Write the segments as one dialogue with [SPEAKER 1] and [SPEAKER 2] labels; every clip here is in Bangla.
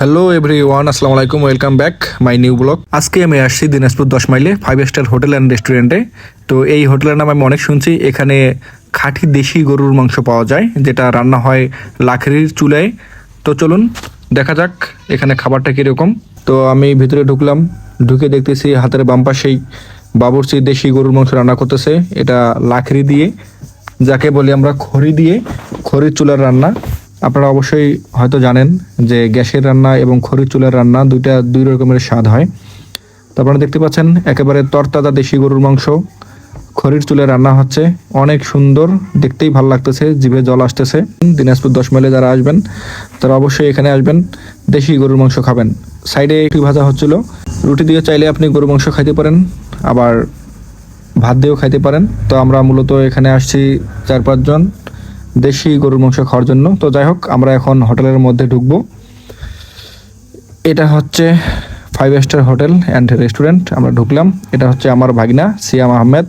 [SPEAKER 1] হ্যালো এভরি ওয়ান আসসালামু আলাইকুম welcome back my new blog আজকে আমি আসছি দিনাজপুর দশ মাইলে ফাইভ স্টার হোটেল অ্যান্ড রেস্টুরেন্টে তো এই হোটেলের নাম আমি অনেক শুনছি। এখানে খাঁটি দেশি গরুর মাংস পাওয়া যায়, যেটা রান্না হয় লাখড়ির চুলায়। তো চলুন, দেখা যাক এখানে খাবারটা কীরকম। তো আমি ভিতরে ঢুকলাম, ঢুকে দেখতেছি হাতের বাম পাশেই বাবুর্চি দেশি গরুর মাংস রান্না করতেছে। এটা লাখড়ি দিয়ে, যাকে বলি আমরা খড়ি দিয়ে। খড়ির চুলার রান্না। আপনারা অবশ্যই হয়তো জানেন যে গ্যাসের রান্না এবং খড়ির চুলার রান্না দুইটা দুই রকমের স্বাদ হয়। তো আপনারা দেখতে পাচ্ছেন, একেবারে তরতাজা দেশি গরুর মাংস। খড়ির চুলে রান্না হচ্ছে, অনেক সুন্দর, দেখতেই ভালো লাগতেছে, জিভে জল আসতেছে। দিনাজপুর দশ মাইলে যারা আসবেন, তারা অবশ্যই এখানে আসবেন, দেশি গরুর মাংস খাবেন। সাইডে একটু ভাজা হচ্ছিল। রুটি দিয়ে চাইলে আপনি গরুর মাংস খাইতে পারেন, আবার ভাত দিয়েও খাইতে পারেন। তো আমরা মূলত এখানে আসছি চার পাঁচজন। দেশি গরুর মাংস খাওয়ার জন্য। তো যাই হোক, আমরা এখন হোটেলের মধ্যে ঢুকবো। এটা হচ্ছে five star hotel and restaurant আমরা ঢুকলাম। এটা হচ্ছে আমার ভাগিনা, সিয়াম আহমেদ।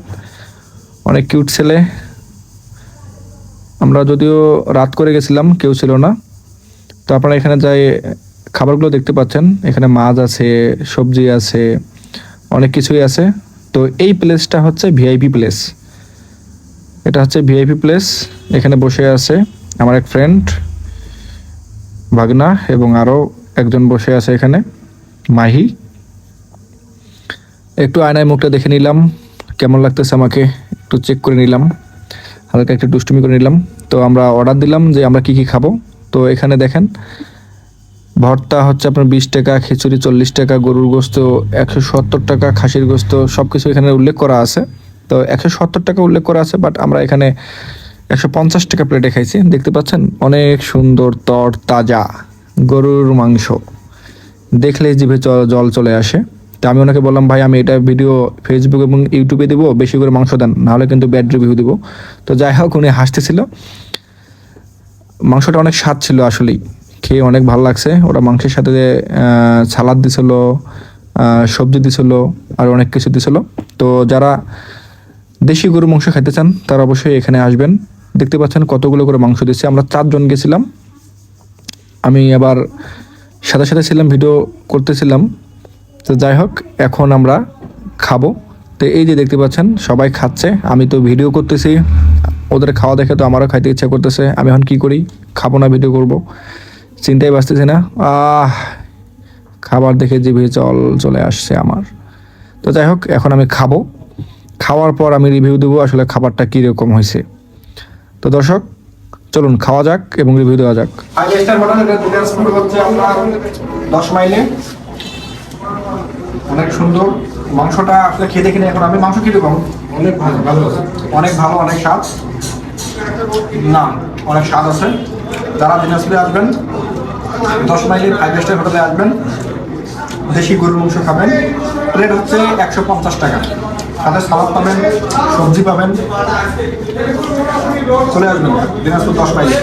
[SPEAKER 1] অনেক কিউট ছেলে। আমরা যদিও রাত করে গেছিলাম, কেউ ছিল না। তো আপনারা এখানে যাই খাবারগুলো দেখতে পাচ্ছেন। এখানে মাছ আছে, সবজি আছে, অনেক কিছুই আছে। তো এই প্লেসটা হচ্ছে ভিআইপি প্লেস এটা হচ্ছে ভিআইপি প্লেস এখানে বসে আছে আমার এক ফ্রেন্ড ভাগনা, এবং আরও একজন বসে আছে এখানে, মাহি। একটু আয়নায় মুখটা দেখে নিলাম, কেমন লাগতেছে আমাকে? একটু চেক করে নিলাম, হালকা একটু দুষ্টুমি করে নিলাম। তো আমরা অর্ডার দিলাম যে আমরা কি কি খাব। তো এখানে দেখেন, ভর্তা হচ্ছে আপনার বিশ টাকা, খিচুড়ি চল্লিশ টাকা, গরুর গোস্ত একশো সত্তর টাকা, খাসির গোস্ত সব কিছু এখানে উল্লেখ করা আছে। তো একশো সত্তর টাকা উল্লেখ করা আছে বাট আমরা এখানে একশো পঞ্চাশ টাকা প্লেটে খাইছি। দেখতে পাচ্ছেন, অনেক সুন্দর তর, তাজা গরুর মাংস। দেখলেই জিভে জল চলে আসে। তো আমি ওনাকে বললাম, ভাই, আমি এটা ভিডিও ফেসবুক এবং ইউটিউবে দেবো, বেশি করে মাংস দেন, নাহলে কিন্তু ব্যাড রিভিউ দেবো। তো যাই হোক, উনি হাসতেছিল। মাংসটা অনেক স্বাদ ছিল আসলেই। খেয়ে অনেক ভালো লাগছে। ওরা মাংসের সাথে সালাদ দিছিল সবজি দিছিল, আর অনেক কিছু দিছিল। তো যারা দেশি গরু মাংস খেতে চান, তারা অবশ্যই এখানে আসবেন। দেখতে পাচ্ছেন কতগুলো করে মাংস দিচ্ছে আমরা চারজন গেছিলাম। আমি আবার সাথে সাথে ছিলাম, ভিডিও করতেছিলাম। তো যাই হোক, এখন আমরা খাব। তো এই যে দেখতে পাচ্ছেন, সবাই খাচ্ছে। আমি তো ভিডিও করতেছি, ওদের খাওয়া দেখে তো আমারও খাইতে ইচ্ছা করতেছে। আমি এখন কি করি? খাব না, ভিডিও করব। চিন্তাই বাঁচতেছি না। আহ, খাবার দেখে জিভে জল চলে আসছে আমার। তো যাই হোক, এখন আমি খাব। খাওয়ার পর আমি রিভিউ দেবো আসলে খাবারটা কীরকম হয়েছে। তো দর্শক চলুন খাওয়া যাক এবং রিভিউ দেওয়া যাক। ফাইভ স্টার হোটেল এটা দিনাজপুর হচ্ছে আপনার দশ মাইলে অনেক সুন্দর। মাংসটা আসলে খেয়ে দেখি না এখন। আমি মাংস খেতে পাবো
[SPEAKER 2] অনেক ভালো ভালো আছে।
[SPEAKER 1] অনেক ভালো অনেক স্বাদ। না অনেক স্বাদ আছে। যারা দিনাজপুরে আসবেন দশ মাইলে ফাইভ স্টার হোটেলে আসবেন দেশি গরুর মাংস খাবেন। প্লেট হচ্ছে একশো পঞ্চাশ টাকা। সাথে সালাদ পাবেন সবজি পাবেন। চলে আসবেন দিনাজপুর দশ মাইলে।